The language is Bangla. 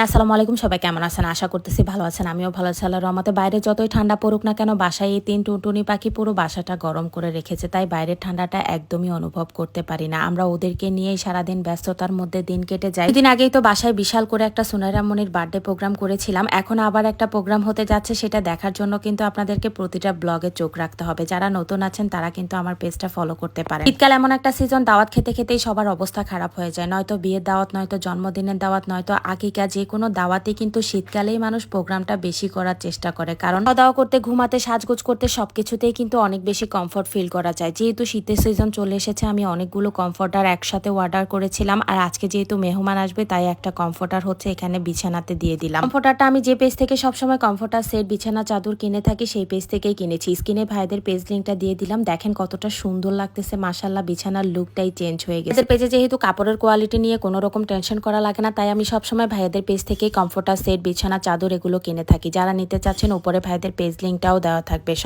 আসসালামু আলাইকুম, সবাই কেমন আছেন? আশা করতেছি ভালো আছেন, আমিও ভালো আছি। আল্লাহর রহমতে বাইরে যতই ঠান্ডা পড়ুক না কেন, বাসায় এই তিন টুনটুনি পাখি পুরো বাসাটা গরম করে রেখেছে। তাই বাইরের ঠান্ডাটা একদমই অনুভব করতে পারি না। আমরা ওদেরকে নিয়েই সারাদিন ব্যস্ততার মধ্যে দিন কেটে যাই। দিন আগেই তো বাসায় বিশাল করে একটা সুনাইরামনির বার্থডে প্রোগ্রাম করেছিলাম। এখন আবার একটা প্রোগ্রাম হতে যাচ্ছে, সেটা দেখার জন্য কিন্তু আপনাদেরকে প্রতিটা ব্লগে চোখ রাখতে হবে। যারা নতুন আছেন, তারা কিন্তু আমার পেজটা ফলো করতে পারে শীতকাল এমন একটা সিজন, দাওয়াত খেতে খেতেই সবার অবস্থা খারাপ হয়ে যায়। নয়তো বিয়ের দাওয়াত, নয়তো জন্মদিনের দাওয়াত, নয়তো আকিকা যে কোনো দাওয়াতে কিন্তু শীতকালেই মানুষ প্রোগ্রামটা বেশি করার চেষ্টা করে। কারণ খাওয়া দাওয়া করতে, ঘুমাতে, সাজগোজ করতে সবকিছুতেই কিন্তু অনেক বেশি কমফর্ট ফিল করা যায়। যেহেতু শীতের সিজন চলে এসেছে, আমি অনেকগুলো কমফর্টার একসাথে অর্ডার করেছিলাম। আর আজকে যেহেতু মেহমান আসবে, তাই একটা কমফর্টার হচ্ছে এখানে বিছানাতে দিয়ে দিলাম। কমফর্টারটা আমি যে পেজ থেকে সবসময় কমফর্টার সেট বিছানা, চাদর কিনে থাকি, সেই পেজ থেকেই কিনেছি। স্ক্রিনে ভাইদের পেজ লিঙ্কটা দিয়ে দিলাম। দেখেন কতটা সুন্দর লাগতেছে মাসাল্লাহ বিছানার লুকটাই চেঞ্জ হয়ে গেছে। পেজে যেহেতু কাপড়ের কোয়ালিটি নিয়ে কোনো রকম টেনশন করা লাগে না, তাই আমি সবসময় ভাইয়াদের পেজ থেকে কমফোর্টার সেট বিছানা, চাদর এগুলো কিনে থাকি। যারা নিতে চাচ্ছেন, উপরে ভাইদের পেজ লিঙ্কটাও দেওয়া থাকবে।